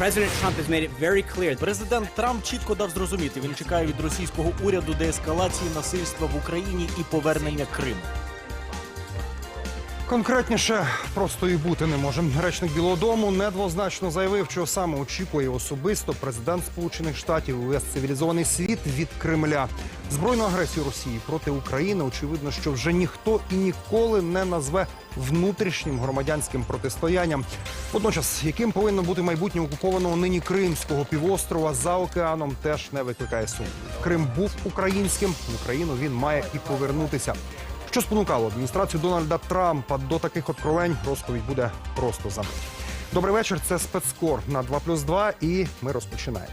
President Trump has made it very clear Президент Трамп чітко дав зрозуміти, він чекає від російського уряду деескалації насильства в Україні і повернення Криму. Конкретніше просто і бути не може. Речник Білого Дому недвозначно заявив, що саме очікує особисто президент Сполучених Штатів увесь цивілізований світ від Кремля. Збройну агресію Росії проти України очевидно, що вже ніхто і ніколи не назве внутрішнім громадянським протистоянням. Водночас, яким повинно бути майбутнє окупованого нині Кримського півострова за океаном, теж не викликає сумнівів. Крим був українським. В Україну він має і повернутися. Що спонукало адміністрацію Дональда Трампа до таких откровень, розповідь буде просто за. Добрий вечір. Це спецкор на 2 плюс 2 і ми розпочинаємо.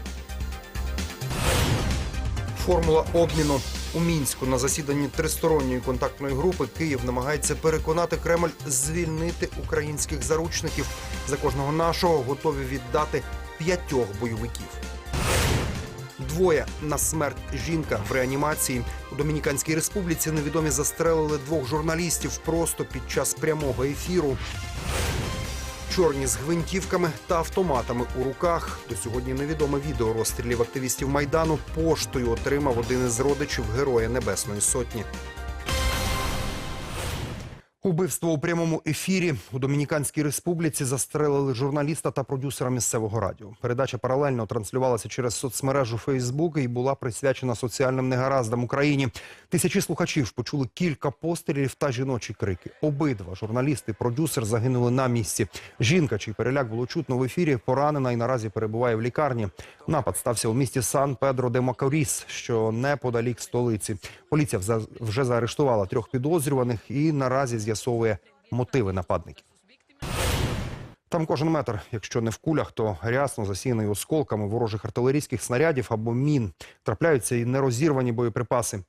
Формула обміну у мінську на засіданні тристоронньої контактної групи Київ намагається переконати Кремль звільнити українських заручників. За кожного нашого готові віддати п'ятьох бойовиків. Двоє на смерть жінка в реанімації у Домініканській республіці. Невідомі застрелили двох журналістів просто під час прямого ефіру. Чорні з гвинтівками та автоматами у руках. До сьогодні невідоме відео розстрілів активістів майдану поштою отримав один із родичів Героя Небесної Сотні. Убивство у прямому ефірі у Домініканській республіці застрелили журналіста та продюсера місцевого радіо. Передача паралельно транслювалася через соцмережу Фейсбук і була присвячена соціальним негараздам Україні. Тисячі слухачів почули кілька пострілів та жіночі крики. Обидва журналісти, продюсер загинули на місці. Жінка, чий переляк було чутно в ефірі, поранена і наразі перебуває в лікарні. Напад стався у місті Сан Педро де Макоріс, що неподалік столиці. Поліція вже заарештувала трьох підозрюваних і наразі з'ясовує мотиви нападників. Там кожен метр, якщо не в кулях, то рясно засіяний осколками ворожих артилерійських снарядів або мін. Трапляються і нерозірвані боєприпаси.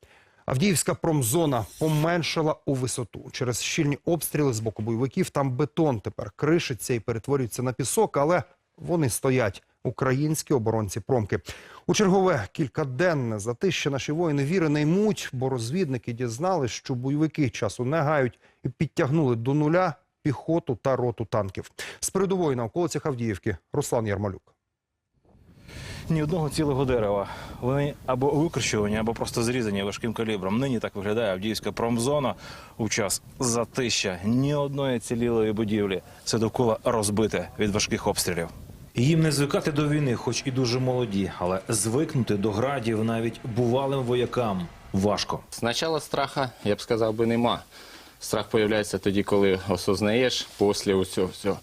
Авдіївська промзона поменшила у висоту. Через щільні обстріли з боку бойовиків там бетон тепер кришиться і перетворюється на пісок, але вони стоять. Українські оборонці промки. У чергове кількаденне затище наші воїни віри не ймуть, бо розвідники дізнали, що бойовики часу не гають і підтягнули до нуля піхоту та роту танків. З передової на околицях Авдіївки Руслан Ярмолюк. Ні одного цілого дерева. Вони або викорчовані, або просто зрізані важким калібром. Нині так виглядає Авдіївська промзона у час затища. Ні одної цілілої будівлі. Все довкола розбите від важких обстрілів. Їм не звикати до війни, хоч і дуже молоді, але звикнути до градів навіть бувалим воякам важко. Спочатку страха, я б сказав би, нема. Страх з'являється тоді, коли осознаєш, після усього всього.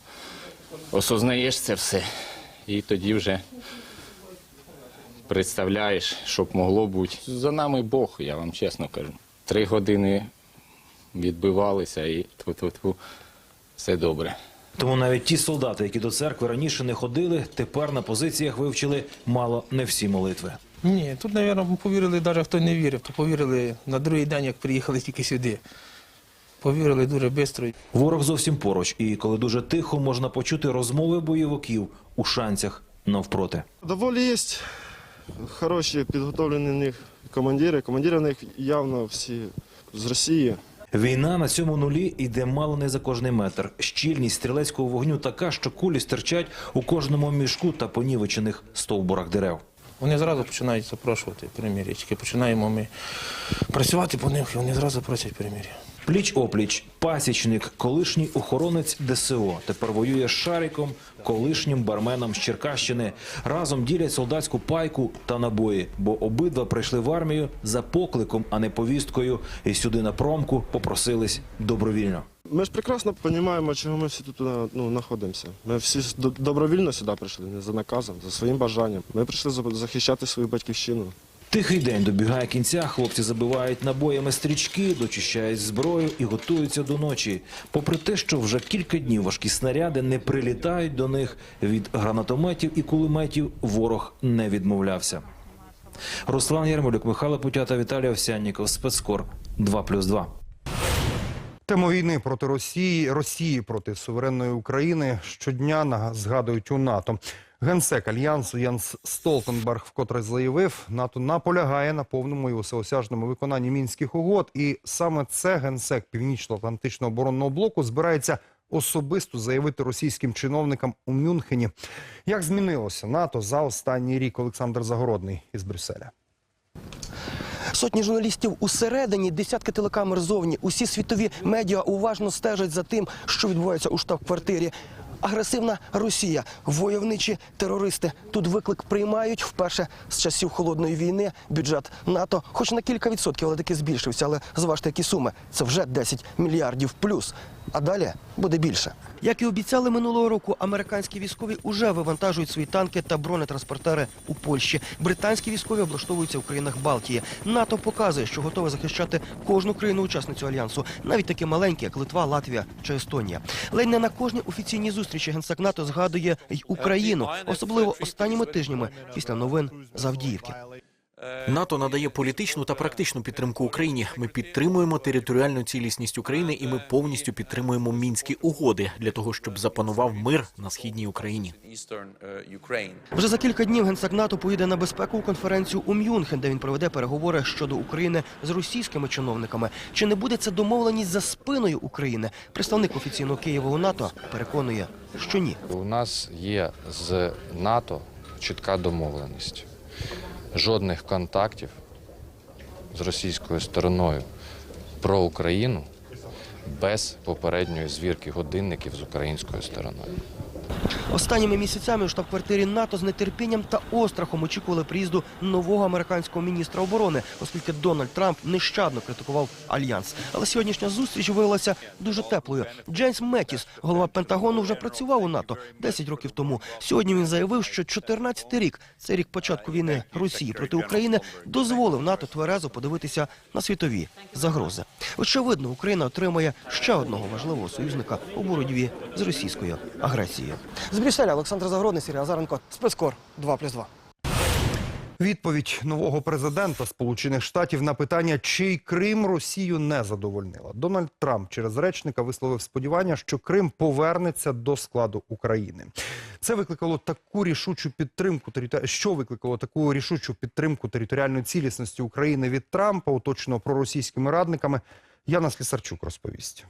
Осознаєш це все. І тоді вже представляєш, що б могло бути. За нами Бог, я вам чесно кажу. Три години відбивалися і все добре. Тому навіть ті солдати, які до церкви раніше не ходили, тепер на позиціях вивчили мало не всі молитви. Ні, тут, мабуть, повірили, навіть хто не вірив, то повірили на другий день, як приїхали тільки сюди. Повірили дуже швидко. Ворог зовсім поруч, і коли дуже тихо можна почути розмови бойовиків у шанцях навпроти. Доволі є хороші підготовлені в них командири. Командири в них явно всі з Росії. Війна на цьому нулі йде мало не за кожний метр. Щільність стрілецького вогню така, що кулі стирчать у кожному мішку та понівечених стовбурах дерев. Вони зразу починають запрошувати перемир'я. Тільки починаємо ми працювати по них, і вони зразу просять перемир'я. Пліч опліч, пасічник, колишній охоронець ДСО. Тепер воює з Шариком, колишнім барменом з Черкащини. Разом ділять солдатську пайку та набої, бо обидва прийшли в армію за покликом, а не повісткою. І сюди на промку попросились добровільно. Ми ж прекрасно розуміємо, чого ми всі тут ну, знаходимося. Ми всі добровільно сюди прийшли, не за наказом, за своїм бажанням. Ми прийшли за- захищати свою батьківщину. Тихий день добігає кінця. Хлопці забивають набоями стрічки, дочищають зброю і готуються до ночі. Попри те, що вже кілька днів важкі снаряди не прилітають до них від гранатометів і кулеметів, ворог не відмовлявся. Руслан Ярмолюк, Михайло Путята, Віталій Овсянніков, спецкор 2+,2. Тему війни проти Росії, Росії проти суверенної України щодня згадують у НАТО. Генсек альянсу Янс Столтенберг вкотре заявив, НАТО наполягає на повному і усеосяжному виконанні мінських угод. І саме це генсек Північно-Атлантичного оборонного блоку збирається особисто заявити російським чиновникам у Мюнхені. Як змінилося НАТО за останній рік? Олександр Загородний із Брюсселя. Сотні журналістів усередині, десятки телекамер зовні. Усі світові медіа уважно стежать за тим, що відбувається у штаб-квартирі. Агресивна Росія, войовничі терористи. Тут виклик приймають вперше з часів холодної війни. Бюджет НАТО, хоч на кілька відсотків, але таки збільшився. Але зважте, які суми. Це вже 10 мільярдів плюс. А далі буде більше. Як і обіцяли минулого року, американські військові уже вивантажують свої танки та бронетранспортери у Польщі. Британські військові облаштовуються в країнах Балтії. НАТО показує, що готове захищати кожну країну-учасницю альянсу, навіть такі маленькі, як Литва, Латвія чи Естонія. Ледь не на кожній офіційній зустрічі генсек НАТО згадує й Україну, особливо останніми тижнями після новин з Авдіївки. НАТО надає політичну та практичну підтримку Україні. Ми підтримуємо територіальну цілісність України і ми повністю підтримуємо мінські угоди для того, щоб запанував мир на східній Україні. Вже за кілька днів генсек НАТО поїде на безпекову конференцію у Мюнхен, де він проведе переговори щодо України з російськими чиновниками. Чи не буде це домовленість за спиною України? Представник офіційного Києва у НАТО переконує, що ні. У нас є з НАТО чітка домовленість. Жодних контактів з російською стороною про Україну без попередньої звірки годинників з українською стороною. Останніми місяцями у штаб-квартирі НАТО з нетерпінням та острахом очікували приїзду нового американського міністра оборони, оскільки Дональд Трамп нещадно критикував альянс. Але сьогоднішня зустріч виявилася дуже теплою. Джеймс Меттіс, голова Пентагону, вже працював у НАТО 10 років тому. Сьогодні він заявив, що 14-й рік, це рік початку війни Росії проти України, дозволив НАТО тверезо подивитися на світові загрози. Очевидно, Україна отримає ще одного важливого союзника у боротьбі з російською агресією. З Брюсселя Олександр Загородний, Сергій Азаренко, спецкор 2+,2. Відповідь нового президента Сполучених Штатів на питання, чий Крим Росію не задовольнила. Дональд Трамп через речника висловив сподівання, що Крим повернеться до складу України. Це викликало таку рішучу підтримку що викликало таку рішучу підтримку територіальної цілісності України від Трампа, оточеного проросійськими радниками. Яна Слісарчук розповість.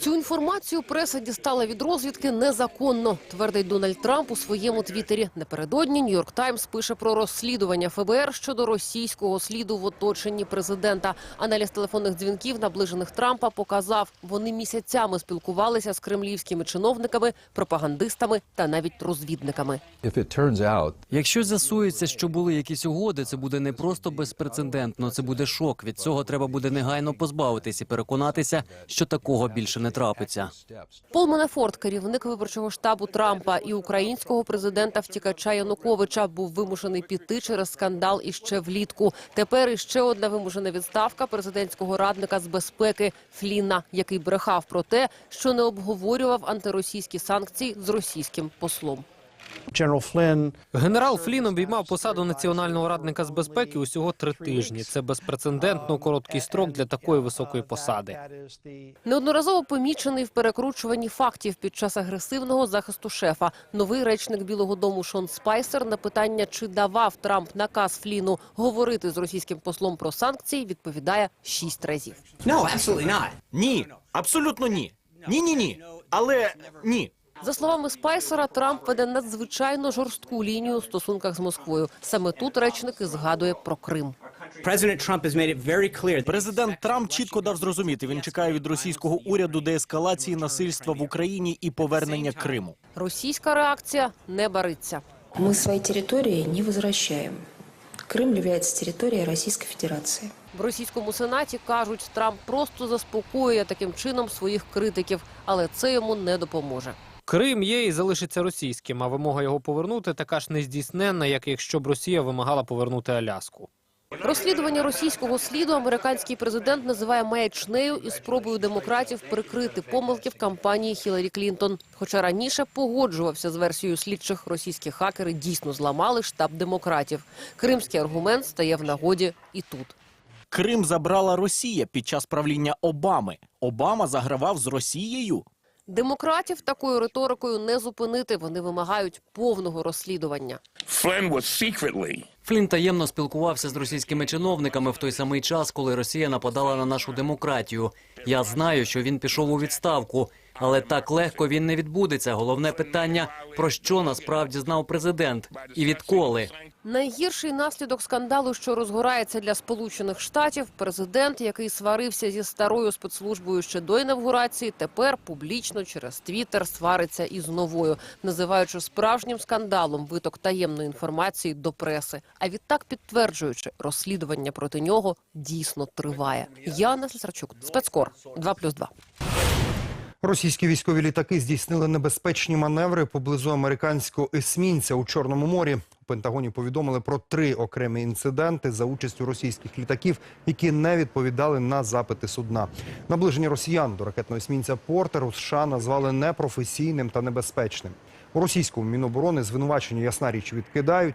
Цю інформацію преса дістала від розвідки незаконно, твердить Дональд Трамп у своєму твіттері. Напередодні Нью-Йорк Таймс пише про розслідування ФБР щодо російського сліду в оточенні президента. Аналіз телефонних дзвінків, наближених Трампа, показав, вони місяцями спілкувалися з кремлівськими чиновниками, пропагандистами та навіть розвідниками. Якщо з'ясується, що були якісь угоди, це буде не просто безпрецедентно, це буде шок. Від цього треба буде негайно позбавитись і переконатися, що такого більше не трапиться. Пол Манафорт, керівник виборчого штабу Трампа і українського президента втікача Януковича, був вимушений піти через скандал іще влітку. Тепер іще одна вимушена відставка президентського радника з безпеки Фліна, який брехав про те, що не обговорював антиросійські санкції з російським послом. Генерал Флін обіймав посаду національного радника з безпеки усього три тижні. Це безпрецедентно короткий строк для такої високої посади. Неодноразово помічений в перекручуванні фактів під час агресивного захисту шефа. Новий речник Білого Дому Шон Спайсер на питання, чи давав Трамп наказ Фліну говорити з російським послом про санкції, відповідає шість разів. Ні, абсолютно ні. Ні, ні, ні. Але ні. За словами Спайсера, Трамп веде надзвичайно жорстку лінію у стосунках з Москвою. Саме тут речник і згадує про Крим. Президент Трамп чітко дав зрозуміти, він чекає від російського уряду деескалації насильства в Україні і повернення Криму. Російська реакція не бариться. Мы свои территории не возвращаем. Крым является территорией Российской Федерации. В російському сенаті кажуть, Трамп просто заспокоює таким чином своїх критиків, але це йому не допоможе. Крим є і залишиться російським, а вимога його повернути така ж нездійсненна, як якщо б Росія вимагала повернути Аляску. Розслідування російського сліду американський президент називає маячнею і спробою демократів прикрити помилки в кампанії Хіларі Клінтон. Хоча раніше погоджувався з версією слідчих, російські хакери дійсно зламали штаб демократів. Кримський аргумент стає в нагоді і тут. Крим забрала Росія під час правління Обами. Обама загравав з Росією. Демократів такою риторикою не зупинити. Вони вимагають повного розслідування. Флін таємно спілкувався з російськими чиновниками в той самий час, коли Росія нападала на нашу демократію. Я знаю, що він пішов у відставку. Але так легко він не відбудеться. Головне питання про що насправді знав президент і відколи. Найгірший наслідок скандалу, що розгорається для Сполучених Штатів, президент, який сварився зі старою спецслужбою ще до інавгурації, тепер публічно через Твіттер свариться із новою, називаючи справжнім скандалом виток таємної інформації до преси. А відтак підтверджуючи, розслідування проти нього дійсно триває. Яна Слесарчук, спецкор 2+,2. Російські військові літаки здійснили небезпечні маневри поблизу американського есмінця у Чорному морі. У Пентагоні повідомили про три окремі інциденти за участю російських літаків, які не відповідали на запити судна. Наближення росіян до ракетного есмінця Портер у США назвали непрофесійним та небезпечним. У російському міноборони звинувачення ясна річ відкидають.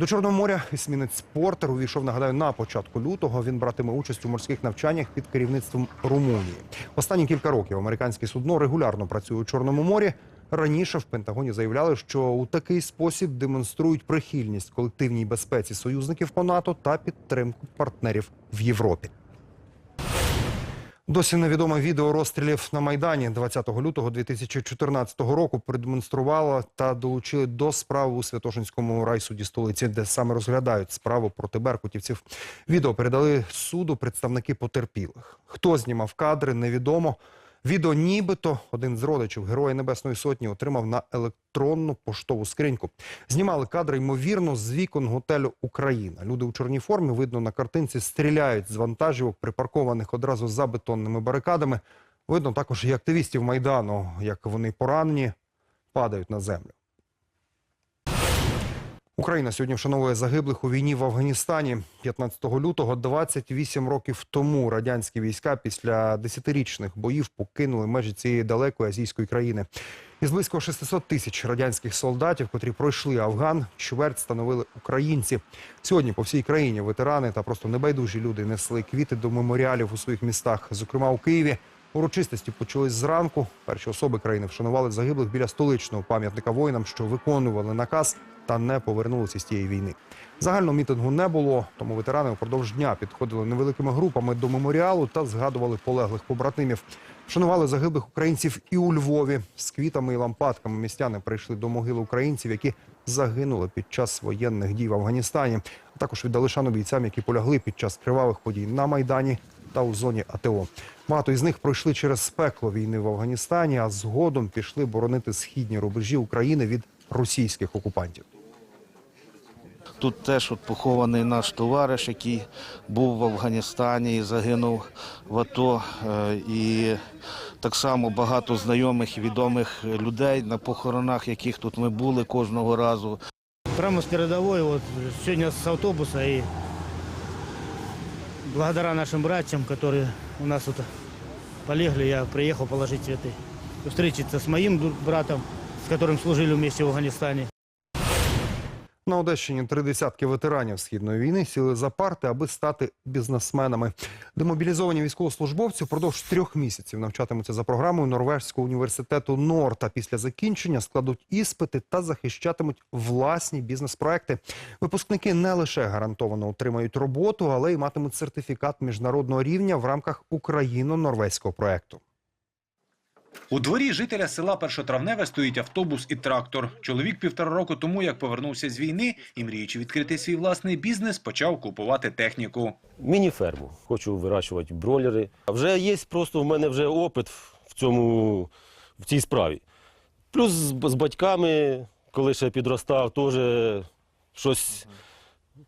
До Чорного моря ісмінець Портер увійшов, нагадаю, на початку лютого. Він братиме участь у морських навчаннях під керівництвом Румунії. Останні кілька років американське судно регулярно працює у Чорному морі. Раніше в Пентагоні заявляли, що у такий спосіб демонструють прихильність колективній безпеці союзників по НАТО та підтримку партнерів в Європі. Досі невідоме відео розстрілів на Майдані 20 лютого 2014 року продемонструвало та долучили до справи у Святошинському райсуді столиці, де саме розглядають справу проти беркутівців. Відео передали суду представники потерпілих. Хто знімав кадри, невідомо. Відео нібито один з родичів Героя Небесної Сотні отримав на електронну поштову скриньку. Знімали кадри, ймовірно, з вікон готелю Україна. Люди у чорній формі, видно на картинці, стріляють з вантажівок, припаркованих одразу за бетонними барикадами. Видно також і активістів Майдану, як вони поранені, падають на землю. Україна сьогодні вшановує загиблих у війні в Афганістані. 15 лютого, 28 років тому, радянські війська після десятирічних боїв покинули межі цієї далекої азійської країни. Із близько 600 тисяч радянських солдатів, котрі пройшли Афган, чверть становили українці. Сьогодні по всій країні ветерани та просто небайдужі люди несли квіти до меморіалів у своїх містах. Зокрема, у Києві урочистості почались зранку. Перші особи країни вшанували загиблих біля столичного пам'ятника воїнам, що виконували наказ та не повернулися з тієї війни. Загального мітингу не було, тому ветерани упродовж дня підходили невеликими групами до меморіалу та згадували полеглих побратимів. Вшанували загиблих українців і у Львові. З квітами і лампадками містяни прийшли до могили українців, які загинули під час воєнних дій в Афганістані. А також віддали шану бійцям, які полягли під час кривавих подій на Майдані та у зоні АТО. Багато із них пройшли через пекло війни в Афганістані, а згодом пішли боронити східні рубежі України від російських окупантів. Тут теж от похований наш товариш, який був в Афганістані і загинув в АТО. Е, І так само багато знайомих і відомих людей на похоронах, яких тут ми були кожного разу. Прямо с передовой, вот сегодня с автобуса и благодаря нашим братьям, которые у нас тут полегли, я приехал положить цветы. Встретиться с моим ду- братом, с которым служили вместе в Афганистане. На Одещині три десятки ветеранів східної війни сіли за парти, аби стати бізнесменами. Демобілізовані військовослужбовці впродовж трьох місяців навчатимуться за програмою Норвежського університету НОР та після закінчення складуть іспити та захищатимуть власні бізнес-проекти. Випускники не лише гарантовано отримають роботу, але й матимуть сертифікат міжнародного рівня в рамках україно-норвезького проекту. У дворі жителя села Першотравневе стоїть автобус і трактор. Чоловік півтора року тому, як повернувся з війни і мріючи відкрити свій власний бізнес, почав купувати техніку. Міні-ферму. Хочу вирощувати бройлери. А вже є просто в мене вже опит в цьому в цій справі. Плюс з, з батьками, коли ще підростав, теж щось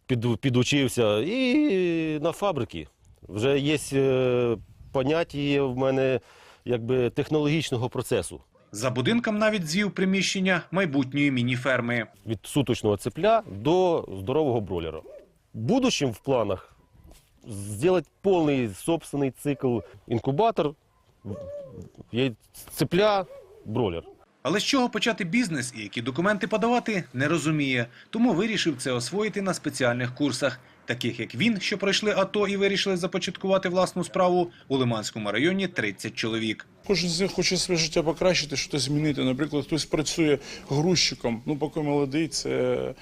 під, підучився. І на фабрики. Вже є е, поняття в мене якби технологічного процесу. За будинком навіть звів приміщення майбутньої міні-ферми. Від суточного цепля до здорового бройлера. В будущем в планах зробити повний собственний цикл інкубатор, цепля, бройлер. Але з чого почати бізнес і які документи подавати, не розуміє. Тому вирішив це освоїти на спеціальних курсах. Таких як він, що пройшли АТО і вирішили започаткувати власну справу, у Лиманському районі 30 чоловік. Кожен з них хоче своє життя покращити, щось змінити. Наприклад, хтось працює грузчиком. Ну, поки молодий, це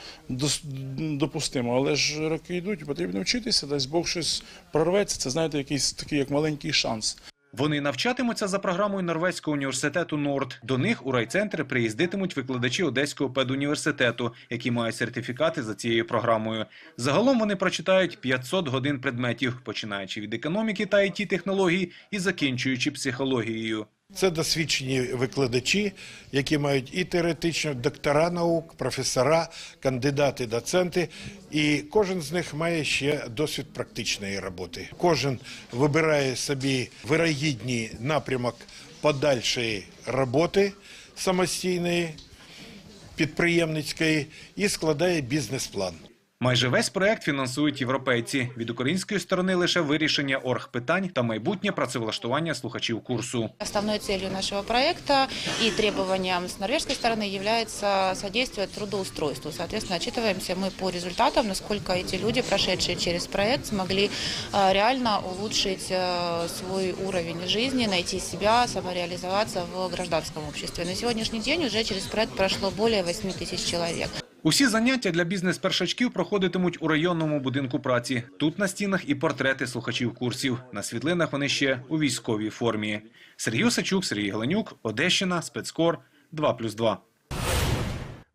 допустимо. Але ж роки йдуть, потрібно вчитися, дасть Бог щось прорветься. Це знаєте, якийсь такий як маленький шанс. Вони навчатимуться за програмою Норвезького університету Норд. До них у райцентри приїздитимуть викладачі Одеського педуніверситету, які мають сертифікати за цією програмою. Загалом вони прочитають 500 годин предметів, починаючи від економіки та it технологій і закінчуючи психологією. Це досвідчені викладачі, які мають і теоретично доктора наук, професора, кандидати, доценти, і кожен з них має ще досвід практичної роботи. Кожен вибирає собі вирогідний напрямок подальшої роботи самостійної, підприємницької і складає бізнес-план. Майже весь проект фінансують європейці. Від української сторони лише вирішення оргпитань та майбутнє працевлаштування слухачів курсу. Основной целью нашего проекта и требованием с норвежской стороны является содействие трудоустройству. Соответственно, отчитываемся мы по результатам, насколько эти люди, прошедшие через проект, смогли э, реально улучшить э, свой уровень жизни, найти себя, самореализоваться в гражданском обществе. На сегодняшний день уже через проект прошло более 8 тысяч человек. Усі заняття для бізнес-першачків проходитимуть у районному будинку праці. Тут на стінах і портрети слухачів курсів. На світлинах вони ще у військовій формі. Сергій Осачук, Сергій Геленюк, Одещина, Спецкор, 2+,2.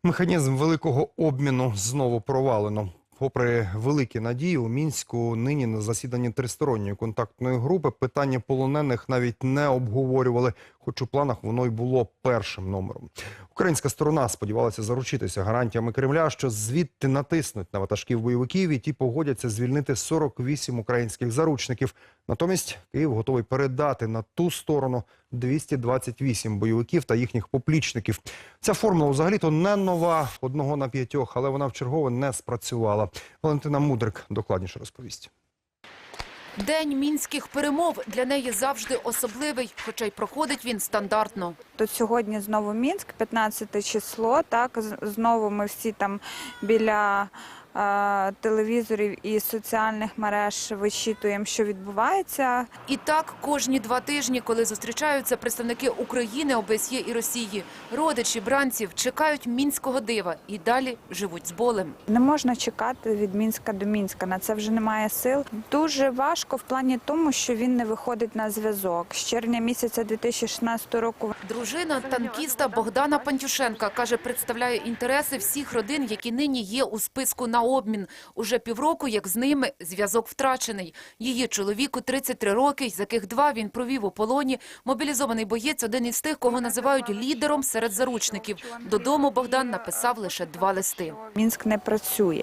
Механізм великого обміну знову провалено. Попри великі надії, у мінську нині на засіданні тристоронньої контактної групи питання полонених навіть не обговорювали, хоч у планах воно й було першим номером. Українська сторона сподівалася заручитися гарантіями Кремля, що звідти натиснуть на ватажків бойовиків, і ті погодяться звільнити 48 українських заручників. Натомість Київ готовий передати на ту сторону 228 бойовиків та їхніх поплічників. Ця формула взагалі-то не нова, одного на п'ятьох, але вона вчергове не спрацювала. Валентина Мудрик докладніше розповість. День мінських перемов для неї завжди особливий, хоча й проходить він стандартно. Тут сьогодні знову Мінськ, 15 число. Так знову ми всі там біля телевізорів і соціальних мереж вичитуємо, що відбувається. І так кожні два тижні, коли зустрічаються представники України, ОБСЄ і Росії, родичі бранців чекають мінського дива і далі живуть з болем. Не можна чекати від Мінська до Мінська. На це вже немає сил. Дуже важко в плані тому, що він не виходить на зв'язок. З червня місяця 2016 року Дружина танкіста Богдана Пантюшенка каже, представляє інтереси всіх родин, які нині є у списку на обмін. Уже півроку, як з ними, зв'язок втрачений. Її чоловіку 33 роки, з яких два він провів у полоні. Мобілізований боєць один із тих, кого називають лідером серед заручників. Додому Богдан написав лише два листи. Мінськ не працює.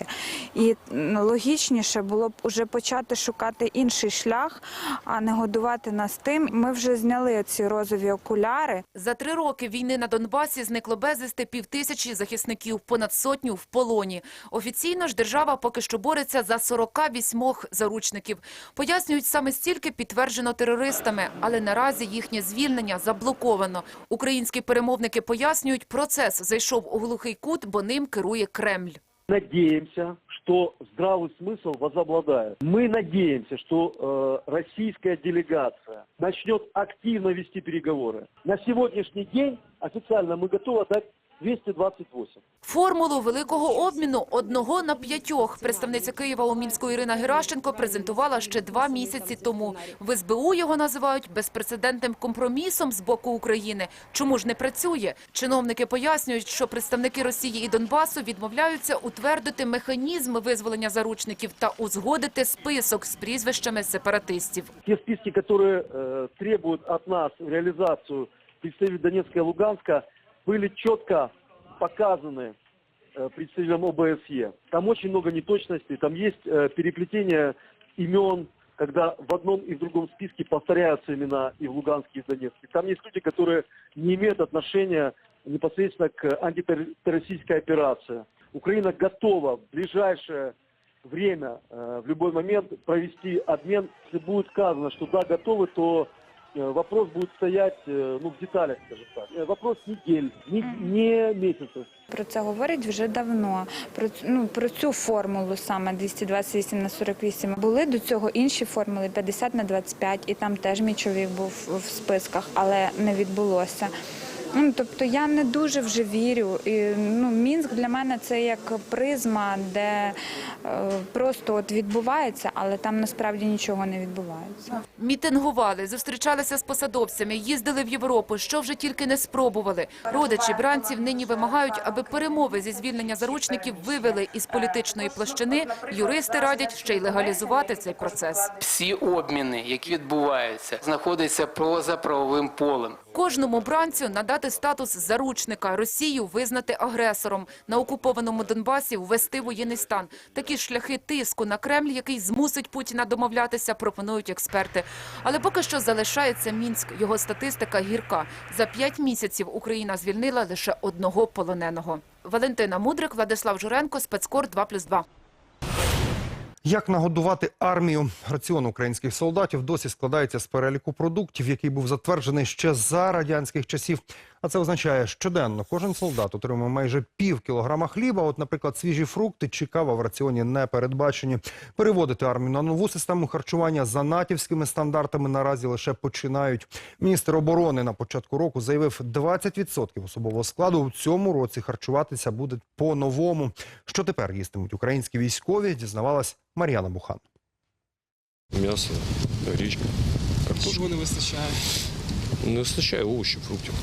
І логічніше було б уже почати шукати інший шлях, а не годувати нас тим. Ми вже зняли ці розові окуляри. За три роки війни на Донбасі зникло безвісти півтисячі захисників, понад сотню в полоні. Офіційно ж держава поки що бореться за 48 заручників. Пояснюють, саме стільки підтверджено терористами, але наразі їхнє звільнення заблоковано. Українські перемовники пояснюють, процес зайшов у глухий кут, бо ним керує Кремль. Надеемся, что здравый смысл возобладает. Мы надеемся, что э, российская делегация начнет активно вести переговоры. На сегодняшний день официально мы готовы дать 228. Формулу великого обміну одного на п'ятьох представниця Києва у Мінську Ірина Геращенко презентувала ще два місяці тому. В СБУ його називають безпрецедентним компромісом з боку України. Чому ж не працює? Чиновники пояснюють, що представники Росії і Донбасу відмовляються утвердити механізм визволення заручників та узгодити список з прізвищами сепаратистів. Те списки, которые э, требуют от нас реализацию представителей Донецка и Луганска, были четко показаны э, представителям ОБСЕ. Там очень много неточностей, там есть э, переплетение имен, когда в одном и в другом списке повторяются имена и в Луганске, и в Донецке. Там есть люди, которые не имеют отношения непосредственно к антитеррористической операции. Украина готова в ближайшее время, э, в любой момент провести обмен. Если будет сказано, что да, готовы, то вопрос будет стоять э, ну, в деталях, скажем так. Э, Вопрос недель, не, не месяцев. Про це говорять вже давно. Про ну про цю формулу саме 228 на 48. Були до цього інші формули 50 на 25, і там теж мій чоловік був в списках, але не відбулося. Ну, тобто я не дуже вже вірю. І, ну, Мінськ для мене це як призма, де е, просто от відбувається, але там насправді нічого не відбувається. Мітингували, зустрічалися з посадовцями, їздили в Європу, що вже тільки не спробували. Родичі бранців нині вимагають, аби перемови зі звільнення заручників вивели із політичної площини. Юристи радять ще й легалізувати цей процес. Всі обміни, які відбуваються, знаходяться поза правовим полем. Кожному бранцю надати статус заручника, Росію визнати агресором, на окупованому Донбасі ввести воєнний стан. Такі шляхи тиску на Кремль, який змусить Путіна домовлятися, пропонують експерти. Але поки що залишається Мінськ. Його статистика гірка. За п'ять місяців Україна звільнила лише одного полоненого. Валентина Мудрик, Владислав Журенко, спецкор 2+,2. Як нагодувати армію? Раціон українських солдатів досі складається з переліку продуктів, який був затверджений ще за радянських часів. А це означає, щоденно кожен солдат отримує майже пів кілограма хліба. От, наприклад, свіжі фрукти чи кава в раціоні не передбачені. Переводити армію на нову систему харчування за натівськими стандартами наразі лише починають. Міністр оборони на початку року заявив, 20% особового складу у цьому році харчуватися буде по-новому. Що тепер їстимуть українські військові? Дізнавалась Мар'яна Бухан. М'ясо, картошка. Чого не вистачає? Не вистачає овочів, фруктів.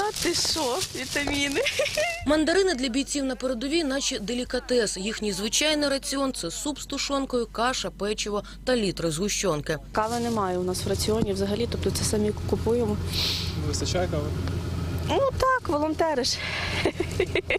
Та ти що, вітаміни? Мандарини для бійців на передовій, наче делікатес. Їхній звичайний раціон це суп з тушонкою, каша, печиво та літри згущенки. Кави немає у нас в раціоні взагалі, тобто це самі купуємо. Не вистачає кави? Ну так, волонтери ж.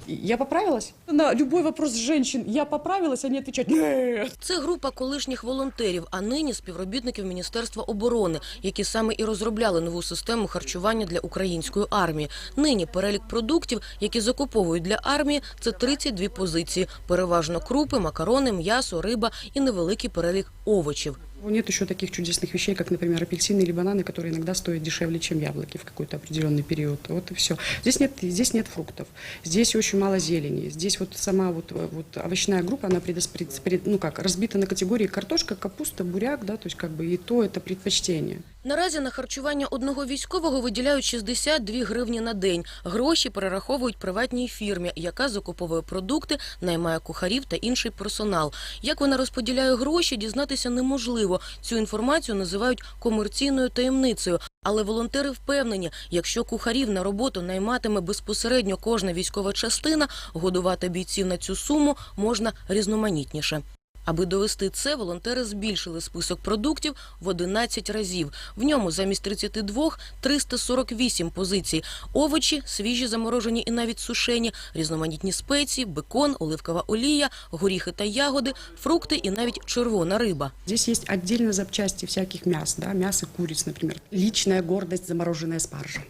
Я поправилась? На любой вопрос женщин «я поправилась», они отвечают «нет». Це група колишніх волонтерів, а нині співробітників Міністерства оборони, які саме і розробляли нову систему харчування для української армії. Нині перелік продуктів, які закуповують для армії, це 32 позиції. Переважно крупи, макарони, м'ясо, риба і невеликий перелік овочів. Нет еще таких чудесных вещей, как, например, апельсины или бананы, которые иногда стоят дешевле, чем яблоки в какой-то определенный период. Вот и все. Здесь нет, здесь нет фруктов, здесь очень мало зелени. Здесь вот сама вот, вот овощная группа, она предос- пред- пред- ну как, разбита на категории картошка, капуста, буряк, да, то есть как бы и то это предпочтение. Наразі на харчування одного військового виділяють 62 гривні на день. Гроші перераховують приватній фірмі, яка закуповує продукти, наймає кухарів та інший персонал. Як вона розподіляє гроші, дізнатися неможливо. Цю інформацію називають комерційною таємницею. Але волонтери впевнені, якщо кухарів на роботу найматиме безпосередньо кожна військова частина, годувати бійців на цю суму можна різноманітніше. Аби довести це, волонтери збільшили список продуктів в 11 разів. В ньому замість 32 – 348 позицій. Овочі, свіжі, заморожені і навіть сушені, різноманітні спеції, бекон, оливкова олія, горіхи та ягоди, фрукти і навіть червона риба. Здесь есть отдельно запчасти всяких мяс, да, мясо куриц, например. Личная гордость замороженная спаржа.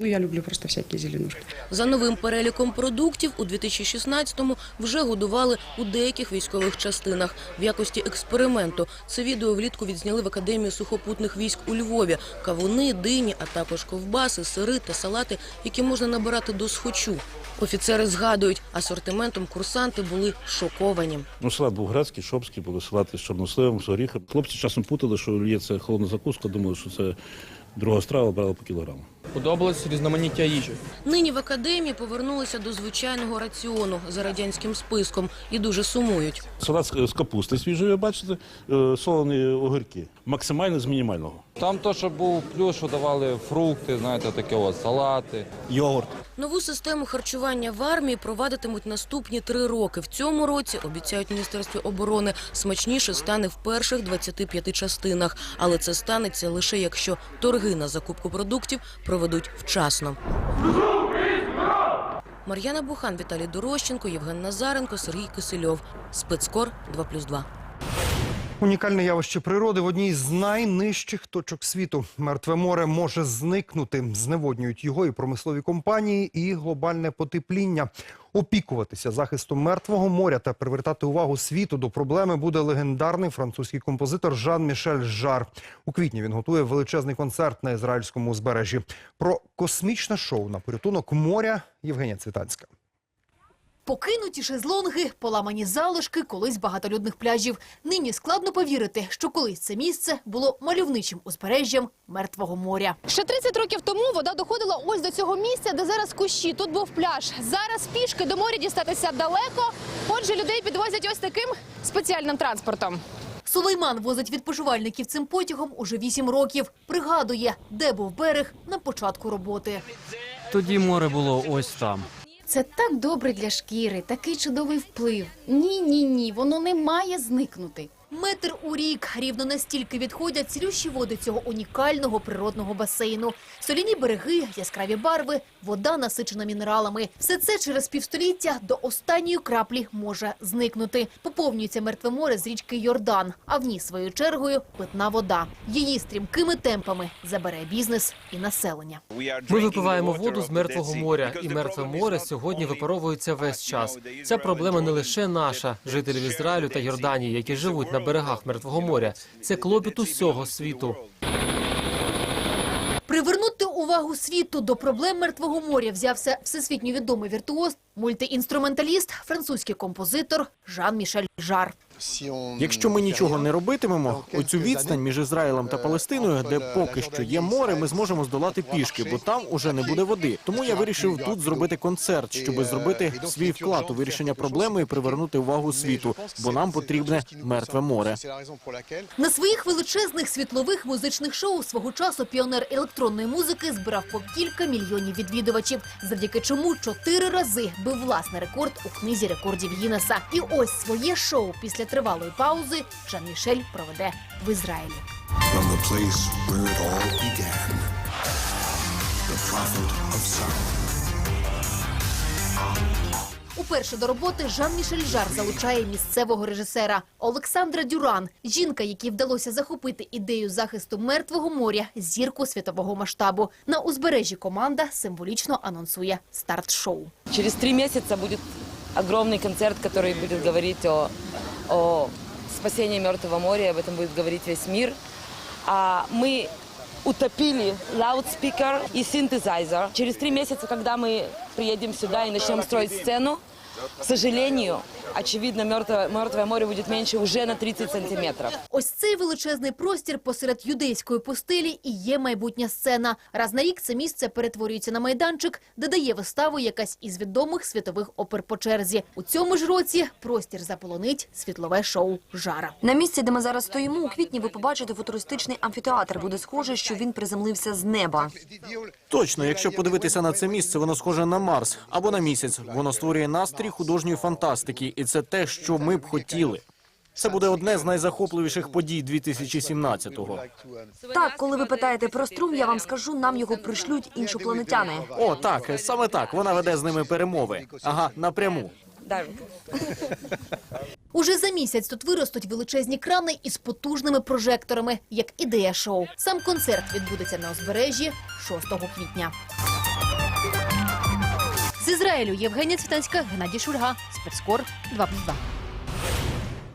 Ну, я люблю просто всякие зеленушки. За новим переліком продуктів у 2016-му вже годували у деяких військових частинах в якості експерименту. Це відео влітку відзняли в Академії сухопутних військ у Львові. Кавуни, дині, а також ковбаси, сири та салати, які можна набирати до схочу. Офіцери згадують, асортиментом курсанти були шоковані. Ну, салат був грецький, шопський, були салати з чорносливом, з горіхом. Хлопці часом путали, що є це холодна закуска, думали, що це друга страва, брали по кілограму. Подобалось різноманіття їжі. Нині в академії повернулися до звичайного раціону за радянським списком і дуже сумують. Салат з капусти свіжої, бачите, е, солені огірки. Максимально з мінімального. Там то, що був плюс, що давали фрукти, знаєте, таке от, салати. Йогурт. Нову систему харчування в армії провадитимуть наступні три роки. В цьому році, обіцяють Міністерстві оборони, смачніше стане в перших 25 частинах. Але це станеться лише якщо торги на закупку продуктів проведуть вчасно. Мар'яна Бухан, Віталій Дорощенко, Євген Назаренко, Сергій Кисельов. Спецкор 2+,2. Унікальне явище природи в одній з найнижчих точок світу. Мертве море може зникнути. Зневоднюють його і промислові компанії, і глобальне потепління. Опікуватися захистом мертвого моря та привертати увагу світу до проблеми буде легендарний французький композитор Жан-Мішель Жар. У квітні він готує величезний концерт на ізраїльському узбережжі. Про космічне шоу на порятунок моря Євгенія Цвітанська. Покинуті шезлонги, поламані залишки колись багатолюдних пляжів. Нині складно повірити, що колись це місце було мальовничим узбережжям Мертвого моря. Ще 30 років тому вода доходила ось до цього місця, де зараз кущі. Тут був пляж. Зараз пішки до моря дістатися далеко. Отже, людей підвозять ось таким спеціальним транспортом. Сулейман возить відпочивальників цим потягом уже 8 років. Пригадує, де був берег на початку роботи. Тоді море було ось там. Це так добре для шкіри, такий чудовий вплив. Ні, ні, ні, воно не має зникнути. Метр у рік рівно настільки відходять цілющі води цього унікального природного басейну. Соляні береги, яскраві барви, вода насичена мінералами. Все це через півстоліття до останньої краплі може зникнути. Поповнюється мертве море з річки Йордан, а в ній своєю чергою питна вода. Її стрімкими темпами забере бізнес і населення. Ми випиваємо воду з мертвого моря, і мертве море сьогодні випаровується весь час. Ця проблема не лише наша, жителів Ізраїлю та Йорданії, які живуть на берегах мертвого моря. Це клопіт усього світу. Привернути увагу світу до проблем мертвого моря взявся всесвітньо відомий віртуоз, мультиінструменталіст, французький композитор Жан-Мішель Жар. Якщо ми нічого не робитимемо, оцю відстань між Ізраїлем та Палестиною, де поки що є море, ми зможемо здолати пішки, бо там уже не буде води. Тому я вирішив тут зробити концерт, щоб зробити свій вклад у вирішення проблеми і привернути увагу світу, бо нам потрібне мертве море. На своїх величезних світлових музичних шоу свого часу піонер електронної музики збирав по кілька мільйонів відвідувачів, завдяки чому чотири рази бив власний рекорд у книзі рекордів Гіннеса. І ось своє шоу після тривалої паузи Жан-Мішель проведе в Ізраїлі. Уперше до роботи Жан-Мішель Жар залучає місцевого режисера Олександра Дюран, жінка, якій вдалося захопити ідею захисту мертвого моря, зірку світового масштабу. На узбережжі команда символічно анонсує старт шоу. Через три месяца будет огромный концерт, который будет говорить о, о спасении Мертвого моря, об этом будет говорить весь мир. А мы утопили лаудспикер и синтезайзер. Через три месяца, когда мы приедем сюда и начнем строить сцену, к сожалению, очевидно, мертвое, мертвое море будет меньше уже на 30 сантиметров. Ось цей величезний простір посеред юдейської пустелі і є майбутня сцена. Раз на рік це місце перетворюється на майданчик, де дає виставу якась із відомих світових опер по черзі. У цьому ж році простір заполонить світлове шоу «Жара». На місці, де ми зараз стоїмо, у квітні ви побачите футуристичний амфітеатр. Буде схоже, що він приземлився з неба. Точно, якщо подивитися на це місце, воно схоже на Марс або на місяць. Воно створює настрій художньої фантастики, і це те, що ми б хотіли. Це буде одне з найзахопливіших подій 2017-го. Так, коли ви питаєте про струм, я вам скажу, нам його пришлють іншопланетяни. О, так, саме так. Вона веде з ними перемови. Ага, напряму. Уже за місяць тут виростуть величезні крани із потужними прожекторами, як ідея шоу. Сам концерт відбудеться на узбережжі 6 квітня. Ізраїлю Євгенія Цвітанська, Геннадій Шульга, спецкор 2+,2.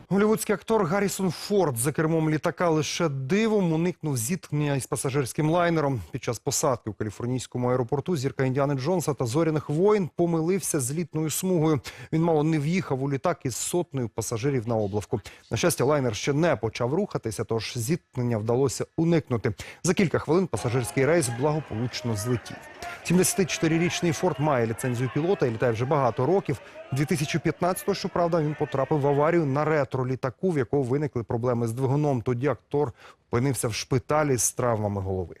Голівудський актор Гаррісон Форд за кермом літака лише дивом уникнув зіткнення із пасажирським лайнером. Під час посадки в каліфорнійському аеропорту зірка Індіани Джонса та зоряних воїн помилився з літною смугою. Він мало не в'їхав у літак із сотнею пасажирів на облавку. На щастя, лайнер ще не почав рухатися, тож зіткнення вдалося уникнути. За кілька хвилин пасажирський рейс благополучно злетів. 74-річний Форд має ліцензію пілота і літає вже багато років. 2015-го, щоправда, він потрапив в аварію на ретро-літаку, в якого виникли проблеми з двигуном. Тоді актор опинився в шпиталі з травмами голови.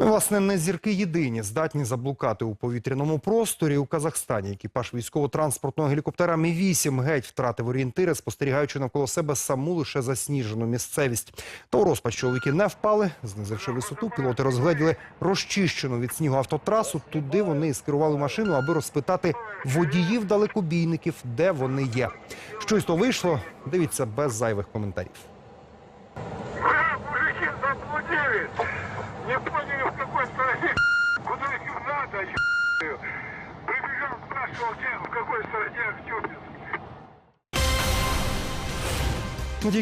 Ну, власне, не зірки єдині здатні заблукати у повітряному просторі у Казахстані. Екіпаж військово-транспортного гелікоптера Мі-8 геть втратив орієнтири, спостерігаючи навколо себе саму лише засніжену місцевість. Та у розпач чоловіки не впали. Знизивши висоту, пілоти розгледіли розчищену від снігу автотрасу. Туди вони скерували машину, аби розпитати водіїв далекобійників, де вони є. Що із того вийшло, дивіться без зайвих коментарів. В какой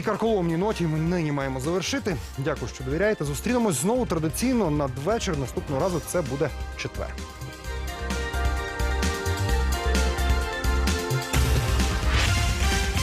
карколомній ноті ми нині маємо завершити. Дякую, що довіряєте. Зустрінемось знову традиційно надвечір. Наступного разу це буде четвер.